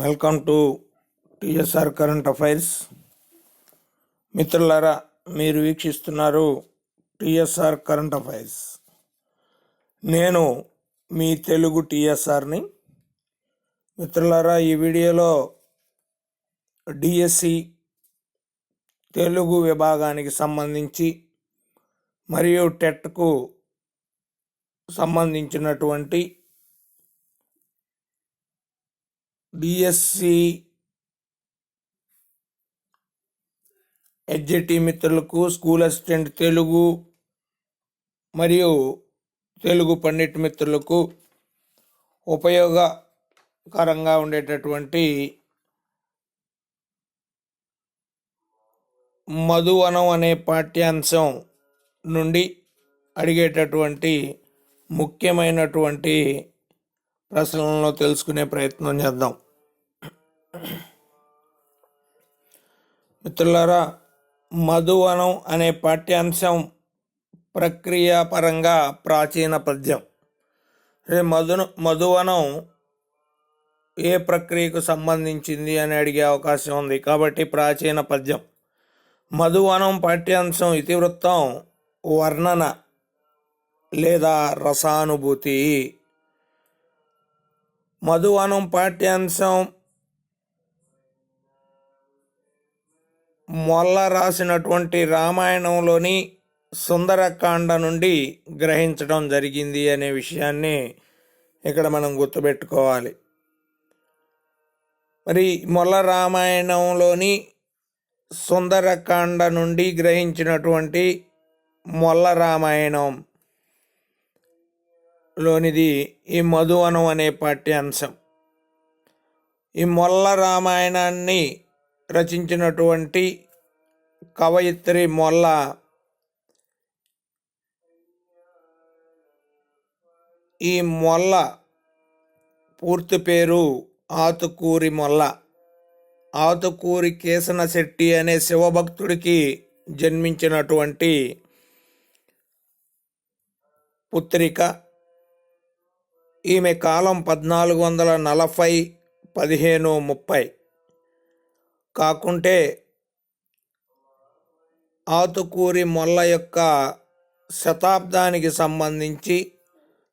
Welcome to TSR current affairs. మిత్రులారా మీరు వీక్షిస్తున్నారు TSR current affairs. నేను మీ తెలుగు టిఎస్ఆర్ని. మిత్రులారా ఈ వీడియోలో డిఎస్సి తెలుగు విభాగానికి సంబంధించి మరియు టెట్కు సంబంధించినటువంటి డిఎస్సి హెచ్జిటి మిత్రులకు స్కూల్ అసిస్టెంట్ తెలుగు మరియు తెలుగు పండిట్ మిత్రులకు ఉపయోగకరంగా ఉండేటటువంటి మధువనం అనే పాఠ్యాంశం నుండి అడిగేటటువంటి ముఖ్యమైనటువంటి ప్రశ్నలను తెలుసుకునే ప్రయత్నం చేద్దాం. మిత్రులారా మధువనం అనే పాఠ్యాంశం ప్రక్రియాపరంగా ప్రాచీన పద్యం. రే మధును మధువనం ఏ ప్రక్రియకు సంబంధించింది అని అడిగే అవకాశం ఉంది కాబట్టి ప్రాచీన పద్యం. మధువనం పాఠ్యాంశం ఇతివృత్తం వర్ణన లేదా రసానుభూతి మధువనం పాఠ్యాంశం మొల్ల రాసినటువంటి రామాయణంలోని సుందరకాండ నుండి గ్రహించడం జరిగింది అనే విషయాన్ని ఇక్కడ మనం గుర్తుపెట్టుకోవాలి. మరి మొల్ల రామాయణంలోని సుందరకాండ నుండి గ్రహించినటువంటి మొల్ల రామాయణం లోనిది ఈ మధువనం అనే పాఠ్యాంశం ఈ మొల్ల రామాయణాన్ని రచించినటువంటి కవయిత్రి మొల్ల ఈ మొల్ల పూర్తి పేరు ఆతుకూరి మొల్ల. ఆతుకూరి కేసన శెట్టి అనే శివభక్తుడికి జన్మించినటువంటి పుత్రిక ఈమె కాలం పద్నాలుగు వందల నలభై పదిహేను ముప్పై. కాకుంటే ఆతుకూరి మొల్ల యొక్క శతాబ్దానికి సంబంధించి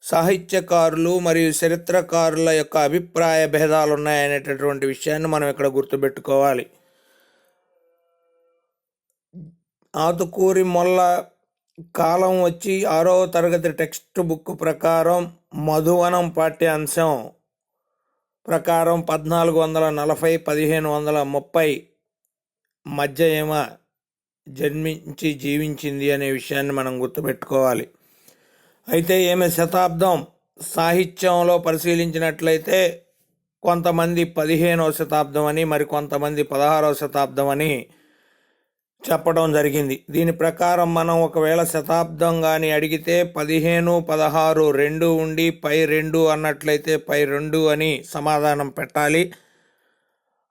సాహిత్యకారులు మరియు చరిత్రకారుల యొక్క అభిప్రాయ భేదాలు ఉన్నాయనేటటువంటి విషయాన్ని మనం ఇక్కడ గుర్తుపెట్టుకోవాలి. ఆతుకూరి మొల్ల కాలం వచ్చి ఆరవ తరగతి టెక్స్ట్ బుక్ ప్రకారం మధువనం పాఠ్యాంశం ప్రకారం పద్నాలుగు వందల నలభై పదిహేను వందల ముప్పై మధ్య ఏమ జన్మించి జీవించింది అనే విషయాన్ని మనం గుర్తుపెట్టుకోవాలి. అయితే ఈమె శతాబ్దం? సాహిత్యంలో పరిశీలించినట్లయితే కొంతమంది పదిహేనవ శతాబ్దం అని మరి కొంతమంది పదహారవ శతాబ్దం అని చెప్పడం జరిగింది. దీని ప్రకారం మనం ఒకవేళ శతాబ్దం కానీ అడిగితే పదిహేను పదహారు రెండు ఉండి పై రెండు అన్నట్లయితే పై రెండు అని సమాధానం పెట్టాలి.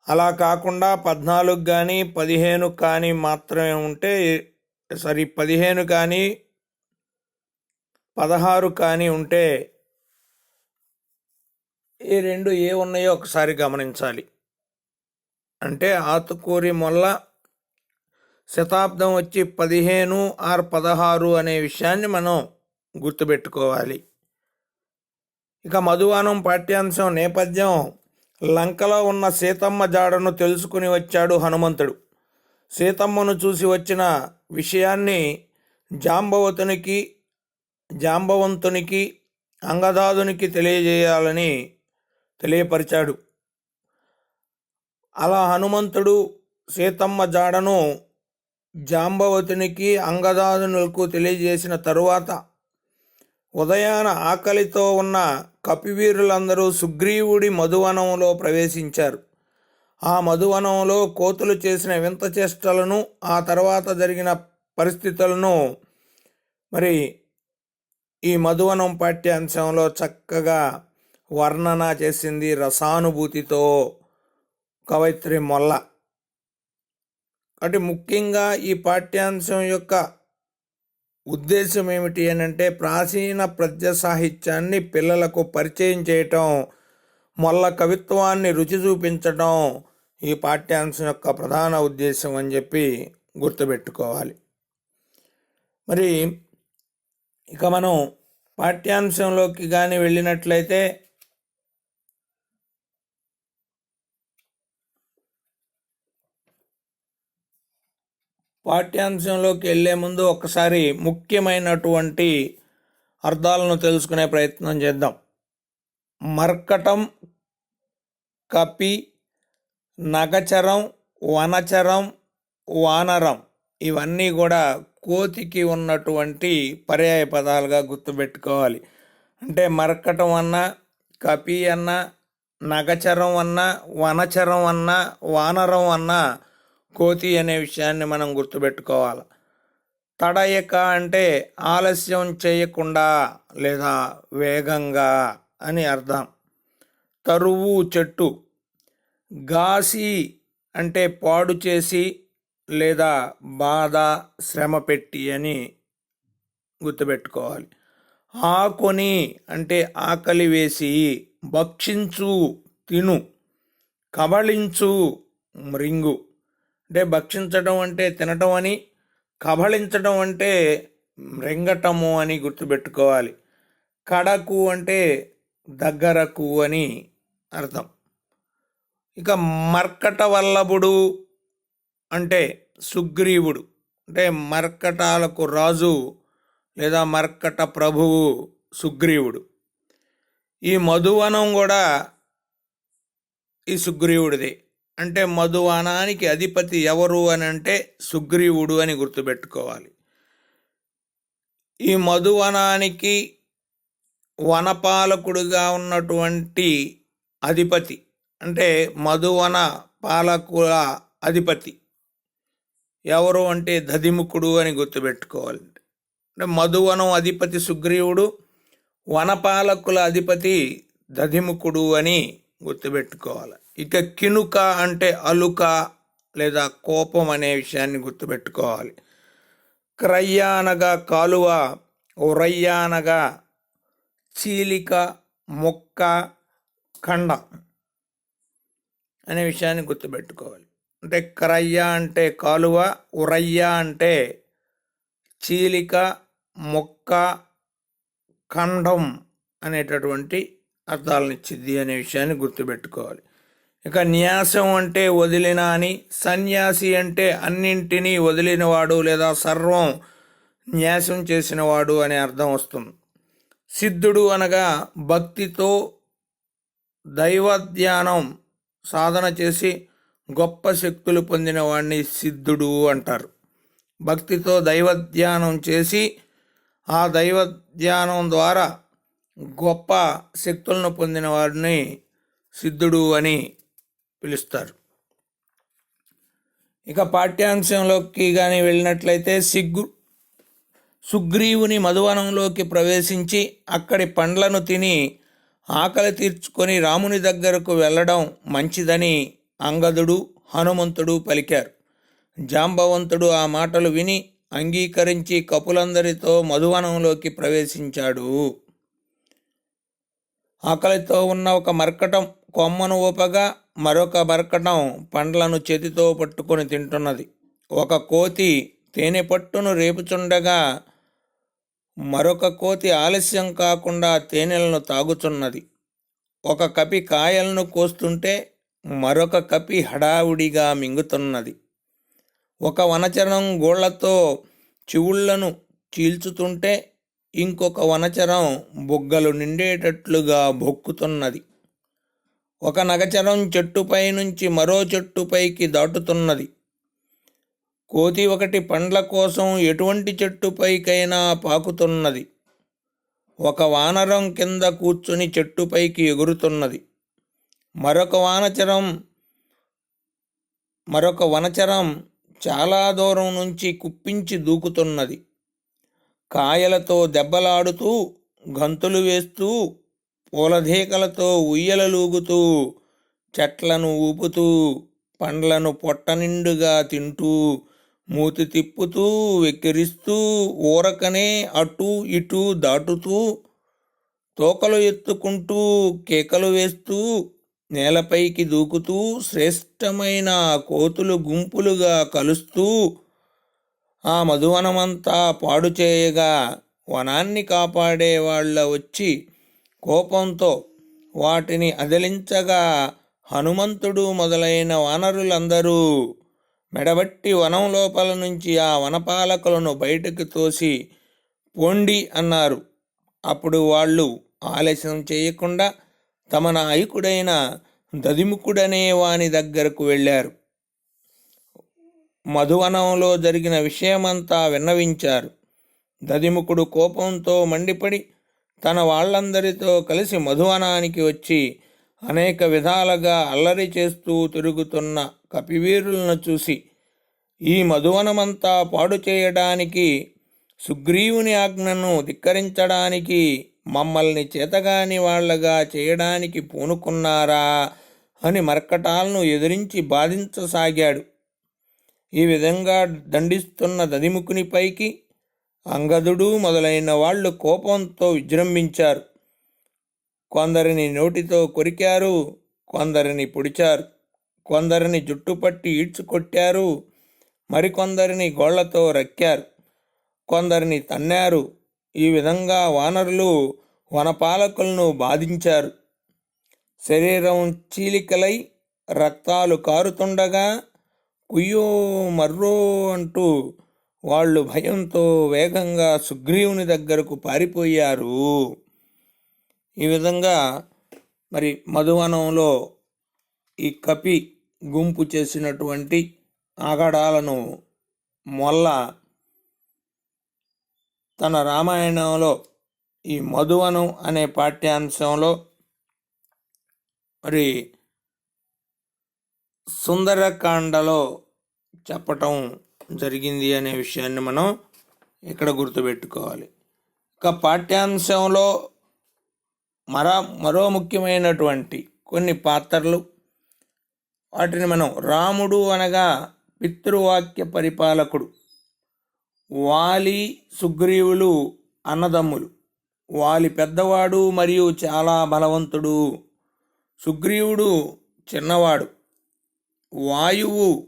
అలా కాకుండా పద్నాలుగు కానీ పదిహేను కానీ మాత్రమే ఉంటే సరి పదిహేను కానీ పదహారు కానీ ఉంటే ఈ రెండు ఏ ఉన్నాయో ఒకసారి గమనించాలి. అంటే ఆతుకూరి మొల్ల శతాబ్దం వచ్చి పదిహేను ఆర్ పదహారు అనే విషయాన్ని మనం గుర్తుపెట్టుకోవాలి. ఇక మధువానం పాఠ్యాంశం నేపథ్యం లంకలో ఉన్న సీతమ్మ జాడను తెలుసుకుని వచ్చాడు హనుమంతుడు. సీతమ్మను చూసి వచ్చిన విషయాన్ని జాంబవతునికి జాంబవంతునికి అంగదాదునికి తెలియజేయాలని తెలియపరిచాడు. అలా హనుమంతుడు సీతమ్మ జాడను జాంబవతునికి అంగదాదునులకు తెలియజేసిన తరువాత ఉదయాన ఆకలితో ఉన్న కపివీరులందరూ సుగ్రీవుడి మధువనంలో ప్రవేశించారు. ఆ మధువనంలో కోతులు చేసిన వింత చేష్టలను ఆ తర్వాత జరిగిన పరిస్థితులను మరి ఈ మధువనం పాఠ్యాంశంలో చక్కగా వర్ణన చేసింది రసానుభూతితో కవయిత్రి మొల్ల. అంటే ముఖ్యంగా ఈ పాఠ్యాంశం యొక్క ఉద్దేశం ఏమిటి అని అంటే ప్రాచీన ప్రజ్ఞ సాహిత్యాన్ని పిల్లలకు పరిచయం చేయటం మొల్ల కవిత్వాన్ని రుచి చూపించటం ఈ పాఠ్యాంశం యొక్క ప్రధాన ఉద్దేశం అని చెప్పి గుర్తుపెట్టుకోవాలి. మరి ఇక మనం పాఠ్యాంశంలోకి కానీ వెళ్ళినట్లయితే పాఠ్యాంశంలోకి వెళ్ళే ముందు ఒకసారి ముఖ్యమైనటువంటి అర్థాలను తెలుసుకునే ప్రయత్నం చేద్దాం. మర్కటం కపి నగచరం వనచరం వానరం ఇవన్నీ కూడా కోతికి ఉన్నటువంటి పర్యాయ పదాలుగా గుర్తుపెట్టుకోవాలి. అంటే మరకటం అన్నా కపి అన్న నగచరం అన్నా వనచరం అన్నా వానరం అన్నా కోతి అనే విషయాన్ని మనం గుర్తుపెట్టుకోవాలి. తడయక అంటే ఆలస్యం చేయకుండా లేదా వేగంగా అని అర్థం. తరువు చెట్టు. గాసి అంటే పాడు చేసి లేదా బాధ శ్రమ పెట్టి అని గుర్తుపెట్టుకోవాలి. ఆకొని అంటే ఆకలి వేసి భక్షించు తిను కబళించు మృంగు. అంటే భక్షించడం అంటే తినటం అని కబళించడం అంటే రింగటము అని గుర్తుపెట్టుకోవాలి. కడకు అంటే దగ్గరకు అని అర్థం. ఇక మర్కట వల్లభుడు అంటే సుగ్రీవుడు. అంటే మర్కటాలకు రాజు లేదా మర్కట ప్రభువు సుగ్రీవుడు. ఈ మధువనం కూడా ఈ సుగ్రీవుడిదే. అంటే మధువనానికి అధిపతి ఎవరు అని అంటే సుగ్రీవుడు అని గుర్తుపెట్టుకోవాలి. ఈ మధువనానికి వనపాలకుడుగా ఉన్నటువంటి అధిపతి అంటే మధువన పాలకుల అధిపతి ఎవరు అంటే దధిముఖుడు అని గుర్తుపెట్టుకోవాలి. అంటే మధువనం అధిపతి సుగ్రీవుడు వనపాలకుల అధిపతి దధిముఖుడు అని గుర్తుపెట్టుకోవాలి. ఇక కినుక అంటే అలుక లేదా కోపం అనే విషయాన్ని గుర్తుపెట్టుకోవాలి. క్రయ్య అనగా కాలువ ఉరయ్య అనగా చీలిక మొక్క ఖండ అనే విషయాన్ని గుర్తుపెట్టుకోవాలి. అంటే క్రయ్య అంటే కాలువ ఉరయ్య అంటే చీలిక మొక్క ఖండం అనేటటువంటి అర్థాలనిచ్చింది అనే విషయాన్ని గుర్తుపెట్టుకోవాలి. ఇక న్యాసం అంటే వదిలిన అని సన్యాసి అంటే అన్నింటినీ వదిలినవాడు లేదా సర్వం న్యాసం చేసినవాడు అనే అర్థం వస్తుంది. సిద్ధుడు అనగా భక్తితో దైవధ్యానం సాధన చేసి గొప్ప శక్తులు పొందిన వాడిని సిద్ధుడు అంటారు. భక్తితో దైవధ్యానం చేసి ఆ దైవధ్యానం ద్వారా గొప్ప శక్తులను పొందిన వాడిని సిద్ధుడు అని పిలుస్తారు. ఇక పాఠ్యాంశంలోకి కానీ వెళ్ళినట్లయితే సిగ్గు సుగ్రీవుని మధువనంలోకి ప్రవేశించి అక్కడి పండ్లను తిని ఆకలి తీర్చుకొని రాముని దగ్గరకు వెళ్ళడం మంచిదని అంగదుడు హనుమంతుడు పలికారు. జాంబవంతుడు ఆ మాటలు విని అంగీకరించి కపులందరితో మధువనంలోకి ప్రవేశించాడు. ఆకలితో ఉన్న ఒక మర్కటం కొమ్మను ఊపగా మరొక బరకటం పండ్లను చేతితో పట్టుకొని తింటున్నది. ఒక కోతి తేనె పట్టును రేపుచుండగా మరొక కోతి ఆలస్యం కాకుండా తేనెలను తాగుచున్నది. ఒక కపి కాయలను కోస్తుంటే మరొక కపి హడావుడిగా మింగుతున్నది. ఒక వనచరం గోళ్ళతో చివుళ్ళను చీల్చుతుంటే ఇంకొక వనచరం బుగ్గలు నిండేటట్లుగా బొక్కుతున్నది. ఒక నగచరం చెట్టుపై నుంచి మరో చెట్టుపైకి దాటుతున్నది. కోతి ఒకటి పండ్ల కోసం ఎటువంటి చెట్టుపైకైనా పాకుతున్నది. ఒక వానరం కింద కూర్చుని చెట్టుపైకి ఎగురుతున్నది. మరొక వానచరం మరొక వనచరం చాలా దూరం నుంచి కుప్పించి దూకుతున్నది. కాయలతో దెబ్బలాడుతూ గంతులు వేస్తూ పూలధీకలతో ఉయ్యలలూగుతూ చెట్లను ఊపుతూ పండ్లను పొట్టనిండుగా తింటూ మూతి తిప్పుతూ వెక్కిరిస్తూ ఊరకనే అటు ఇటు దాటుతూ తోకలు ఎత్తుకుంటూ కేకలు వేస్తూ నేలపైకి దూకుతూ శ్రేష్టమైన కోతులు గుంపులుగా కలుస్తూ ఆ మధువనమంతా పాడు చేయగా వనాన్ని కాపాడే వాళ్ళ వచ్చి కోపంతో వాటిని అదిలించగా హనుమంతుడు మొదలైన వానరులందరూ మెడబట్టి వనం లోపల నుంచి ఆ వనపాలకులను బయటకు తోసి పోండి అన్నారు. అప్పుడు వాళ్ళు ఆలస్యం చేయకుండా తమ నాయకుడైన దదిముకుడనే వాని దగ్గరకు వెళ్ళారు. మధువనంలో జరిగిన విషయమంతా విన్నవించారు. దదిముకుడు కోపంతో మండిపడి తన వాళ్ళందరితో కలిసి మధువనానికి వచ్చి అనేక విధాలుగా అల్లరి చేస్తూ తిరుగుతున్న కపివీరులను చూసి ఈ మధువనమంతా పాడు చేయడానికి సుగ్రీవుని ఆజ్ఞను ధిక్కరించడానికి మమ్మల్ని చేతగాని వాళ్ళగా చేయడానికి పూనుకున్నారా అని మర్కటాలను ఎదిరించి బాధించసాగాడు. ఈ విధంగా దండిస్తున్న దదిముకునిపైకి అంగదుడు మొదలైన వాళ్ళు కోపంతో విజృంభించారు. కొందరిని నోటితో కొరికారు కొందరిని పొడిచారు కొందరిని జుట్టుపట్టి ఈడ్చుకొట్టారు మరికొందరిని గోళ్ళతో రక్కారు కొందరిని తన్నారు. ఈ విధంగా వానరులు వనపాలకులను బాధించారు. శరీరం చీలికలై రక్తాలు కారుతుండగా కుయ్యో మర్రో అంటూ వాళ్ళు భయంతో వేగంగా సుగ్రీవుని దగ్గరకు పారిపోయారు. ఈ విధంగా మరి మధువనంలో ఈ కపి గుంపు చేసినటువంటి ఆగడాలను మొల్ల తన రామాయణంలో ఈ మధువనం అనే పాఠ్యాంశంలో మరి సుందరకాండలో చెప్పటం జరిగింది అనే విషయాన్ని మనం ఇక్కడ గుర్తుపెట్టుకోవాలి. ఇక పాఠ్యాంశంలో మరా మరో ముఖ్యమైనటువంటి కొన్ని పాత్రలు. వాటిని మనం రాముడు అనగా పితృవాక్య పరిపాలకుడు వాలి సుగ్రీవులు అన్నదమ్ములు. వాలి పెద్దవాడు మరియు చాలా బలవంతుడు. సుగ్రీవుడు చిన్నవాడు. వాయువు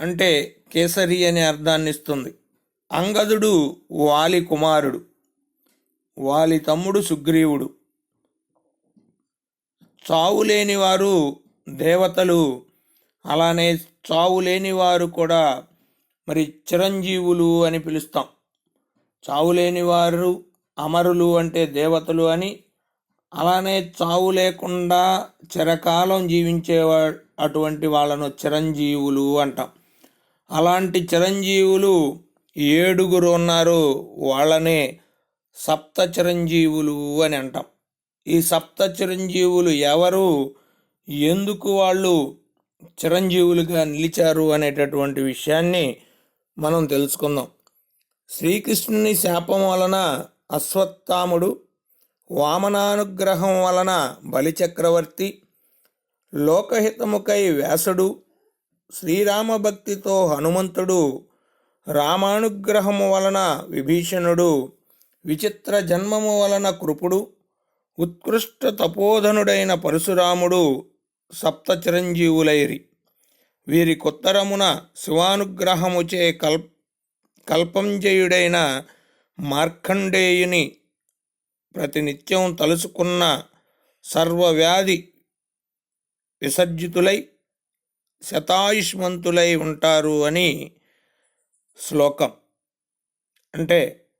అంటే కేసరి అనే అర్థాన్ని ఇస్తుంది అంగదుడు వాలి కుమారుడు. వాలి తమ్ముడు సుగ్రీవుడు. చావు లేనివారు దేవతలు. అలానే చావు లేనివారు కూడా మరి చిరంజీవులు అని పిలుస్తాం. చావు లేనివారు అమరులు అంటే దేవతలు అని. అలానే చావు లేకుండా చిరకాలం జీవించేవా అటువంటి వాళ్ళను చిరంజీవులు అంటాం. అలాంటి చిరంజీవులు ఏడుగురు ఉన్నారు. వాళ్ళనే సప్త చిరంజీవులు అని అంటాం. ఈ సప్త చిరంజీవులు ఎవరు? ఎందుకు వాళ్ళు చిరంజీవులుగా నిలిచారు అనేటటువంటి విషయాన్ని మనం తెలుసుకుందాం. శ్రీకృష్ణుని శాపం వలన అశ్వత్థాముడు వామనానుగ్రహం వలన బలిచక్రవర్తి లోకహితముకై వ్యాసుడు శ్రీరామభక్తితో హనుమంతుడు రామానుగ్రహము వలన విభీషణుడు విచిత్ర జన్మము వలన కృపుడు ఉత్కృష్ట తపోధనుడైన పరశురాముడు సప్త చిరంజీవులైరి వీరి కొత్తరమున శివానుగ్రహముచే కల్ కల్పంజయుడైన మార్కండేయుని ప్రతినిత్యం తలుసుకున్న సర్వవ్యాధి విసర్జితులై శతాయుష్మంతులై ఉంటారు అని శ్లోకం. అంటే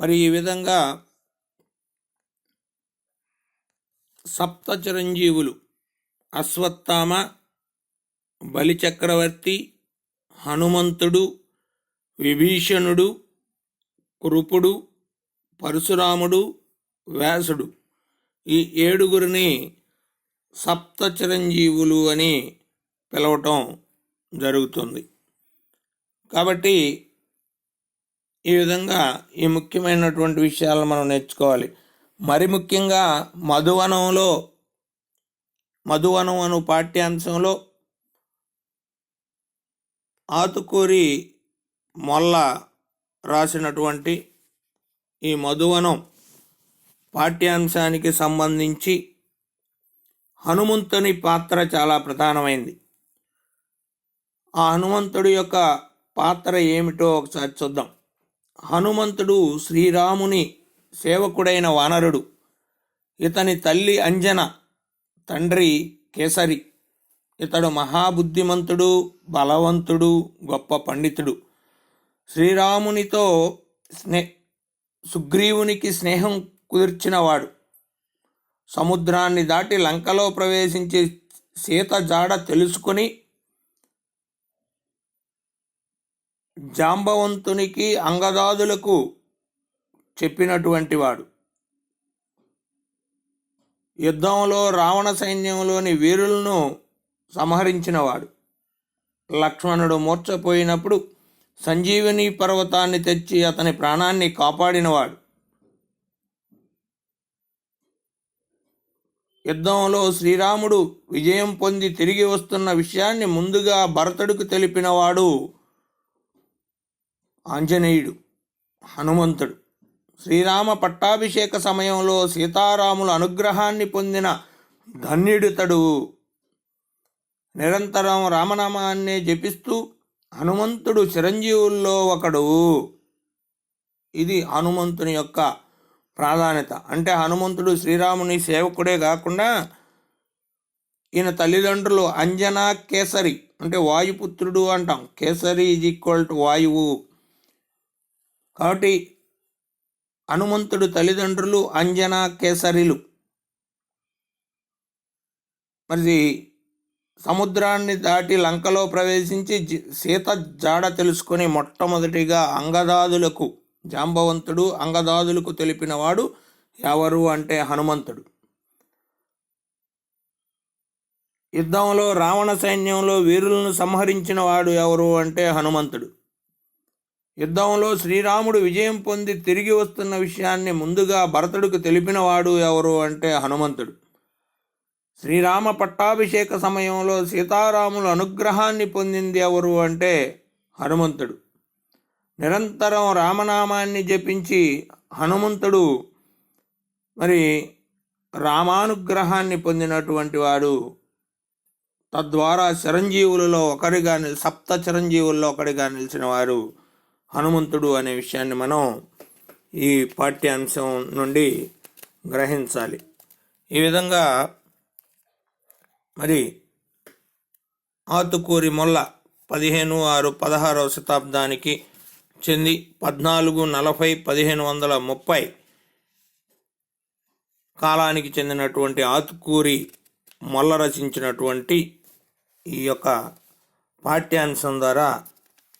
మరి ఈ విధంగా సప్త చిరంజీవులు అశ్వత్థామ బలిచక్రవర్తి హనుమంతుడు విభీషణుడు కృపుడు పరశురాముడు వ్యాసుడు ఈ ఏడుగురిని సప్త చిరంజీవులు అని పిలవటం జరుగుతుంది. కాబట్టి ఈ విధంగా ఈ ముఖ్యమైనటువంటి విషయాలను మనం నేర్చుకోవాలి. మరి ముఖ్యంగా మధువనంలో మధువనం అను పాఠ్యాంశంలో ఆతుకూరి మొల్ల రాసినటువంటి ఈ మధువనం పాఠ్యాంశానికి సంబంధించి హనుమంతుని పాత్ర చాలా ప్రధానమైంది. ఆ హనుమంతుడి యొక్క పాత్ర ఏమిటో ఒకసారి చూద్దాం. హనుమంతుడు శ్రీరాముని సేవకుడైన వానరుడు. ఇతని తల్లి అంజన తండ్రి కేసరి. ఇతడు మహాబుద్ధిమంతుడు బలవంతుడు గొప్ప పండితుడు. శ్రీరామునితో స్నే సుగ్రీవునికి స్నేహం కుదిర్చినవాడు. సముద్రాన్ని దాటి లంకలో ప్రవేశించే సీత జాడ తెలుసుకొని జాంబవంతునికి అంగదాదులకు చెప్పినటువంటి వాడు యుద్ధంలో రావణ సైన్యంలోని వీరులను సంహరించినవాడు. లక్ష్మణుడు మూర్చపోయినప్పుడు సంజీవిని పర్వతాన్ని తెచ్చి అతని ప్రాణాన్ని కాపాడినవాడు. యుద్ధంలో శ్రీరాముడు విజయం పొంది తిరిగి వస్తున్న విషయాన్ని ముందుగా భరతుడికి తెలిపినవాడు ఆంజనేయుడు హనుమంతుడు. శ్రీరామ పట్టాభిషేక సమయంలో సీతారాముల అనుగ్రహాన్ని పొందిన ధన్యుడితడు. నిరంతరం రామనామాన్నే జపిస్తూ హనుమంతుడు చిరంజీవుల్లో ఒకడు. ఇది హనుమంతుని యొక్క ప్రాధాన్యత. అంటే హనుమంతుడు శ్రీరాముని సేవకుడే కాకుండా ఈయన తల్లిదండ్రులు అంజనా కేసరి అంటే వాయుపుత్రుడు అంటాం. కేసరి ఈజ్ ఈక్వల్ టు వాయువు. కాబట్టి హనుమంతుడు తల్లిదండ్రులు అంజనా కేసరిలు. మరి సముద్రాన్ని దాటి లంకలో ప్రవేశించి సీత జాడ తెలుసుకొని మొట్టమొదటిగా అంగదాదులకు జాంబవంతుడు అంగదాదులకు తెలిపినవాడు ఎవరు అంటే హనుమంతుడు. యుద్ధంలో రావణ సైన్యంలో వీరులను సంహరించిన వాడు ఎవరు అంటే హనుమంతుడు. యుద్ధంలో శ్రీరాముడు విజయం పొంది తిరిగి వస్తున్న విషయాన్ని ముందుగా భరతుడికి తెలిపినవాడు ఎవరు అంటే హనుమంతుడు. శ్రీరామ పట్టాభిషేక సమయంలో సీతారాముల అనుగ్రహాన్ని పొందింది ఎవరు అంటే హనుమంతుడు. నిరంతరం రామనామాన్ని జపించి హనుమంతుడు మరి రామానుగ్రహాన్ని పొందినటువంటి వాడు. తద్వారా చిరంజీవులలో ఒకరిగా నిలి సప్త చిరంజీవుల్లో ఒకరిగా నిలిచిన వారు హనుమంతుడు అనే విషయాన్ని మనం ఈ పాఠ్యాంశం నుండి గ్రహించాలి. ఈ విధంగా మరి ఆతుకూరి మొల్ల పదిహేను ఆరు పదహారవ శతాబ్దానికి చెంది పద్నాలుగు నలభై పదిహేను వందల ముప్పై కాలానికి చెందినటువంటి ఆతుకూరి మొల్ల రచించినటువంటి ఈ యొక్క పాఠ్యాంశం ద్వారా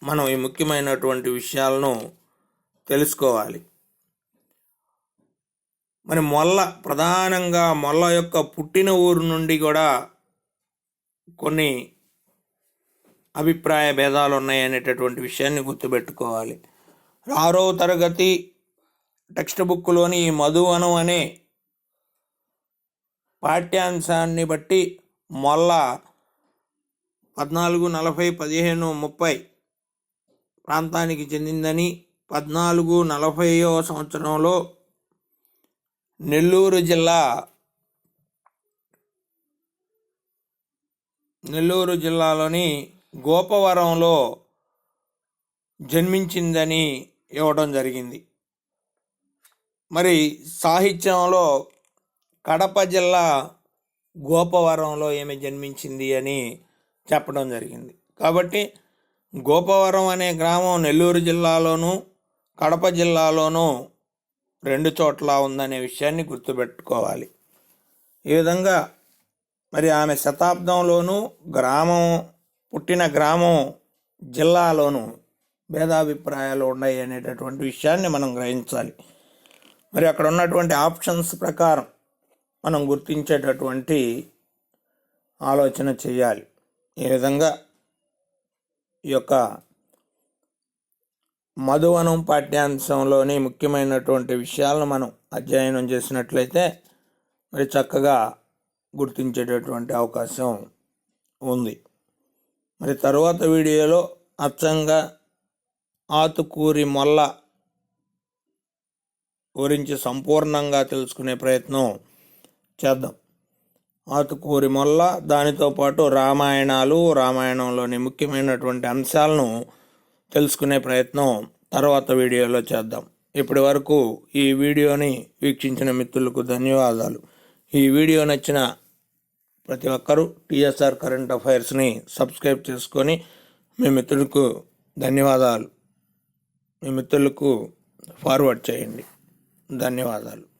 మనం ఈ ముఖ్యమైనటువంటి విషయాలను తెలుసుకోవాలి. మరి మొల్ల ప్రధానంగా మొల్ల యొక్క పుట్టిన ఊరు నుండి కూడా కొన్ని అభిప్రాయ భేదాలు ఉన్నాయి అనేటటువంటి విషయాన్ని గుర్తుపెట్టుకోవాలి. ఆరో తరగతి టెక్స్ట్ బుక్లోని ఈ మధువనం అనే పాఠ్యాంశాన్ని బట్టి మొల్ల పద్నాలుగు నలభై పదిహేను ముప్పై ప్రాంతానికి చెందిందని పద్నాలుగు నలభైవ సంవత్సరంలో నెల్లూరు జిల్లా నెల్లూరు జిల్లాలోని గోపవరంలో జన్మించిందని ఇవ్వడం జరిగింది. మరి సాహిత్యంలో కడప జిల్లా గోపవరంలో ఏమి జన్మించింది అని చెప్పడం జరిగింది. కాబట్టి గోపవరం అనే గ్రామం నెల్లూరు జిల్లాలోనూ కడప జిల్లాలోనూ రెండు చోట్ల ఉందనే విషయాన్ని గుర్తుపెట్టుకోవాలి. ఈ విధంగా మరి ఆమె శతాబ్దంలోనూ గ్రామం పుట్టిన గ్రామం జిల్లాలోనూ భేదాభిప్రాయాలు ఉన్నాయి అనేటటువంటి విషయాన్ని మనం గ్రహించాలి. మరి అక్కడ ఉన్నటువంటి ఆప్షన్స్ ప్రకారం మనం గుర్తించేటటువంటి ఆలోచన చేయాలి. ఈ విధంగా ఈ యొక్క మధువనం పాఠ్యాంశంలోని ముఖ్యమైనటువంటి విషయాలను మనం అధ్యయనం చేసినట్లయితే మరి చక్కగా గుర్తించేటటువంటి అవకాశం ఉంది. మరి తర్వాత వీడియోలో అచ్చంగా ఆతుకూరి మొల్ల గురించి సంపూర్ణంగా తెలుసుకునే ప్రయత్నం చేద్దాం. ఆతుకూరి మొల్ల దానితో పాటు రామాయణాలు రామాయణంలోని ముఖ్యమైనటువంటి అంశాలను తెలుసుకునే ప్రయత్నం తర్వాత వీడియోలో చేద్దాం. ఇప్పటి వరకు ఈ వీడియోని వీక్షించిన మిత్రులకు ధన్యవాదాలు. ఈ వీడియో నచ్చిన ప్రతి ఒక్కరూ టీఎస్ఆర్ కరెంట్ అఫైర్స్ని సబ్స్క్రైబ్ చేసుకొని మీ మిత్రులకు ధన్యవాదాలు. మీ మిత్రులకు ఫార్వర్డ్ చేయండి. ధన్యవాదాలు.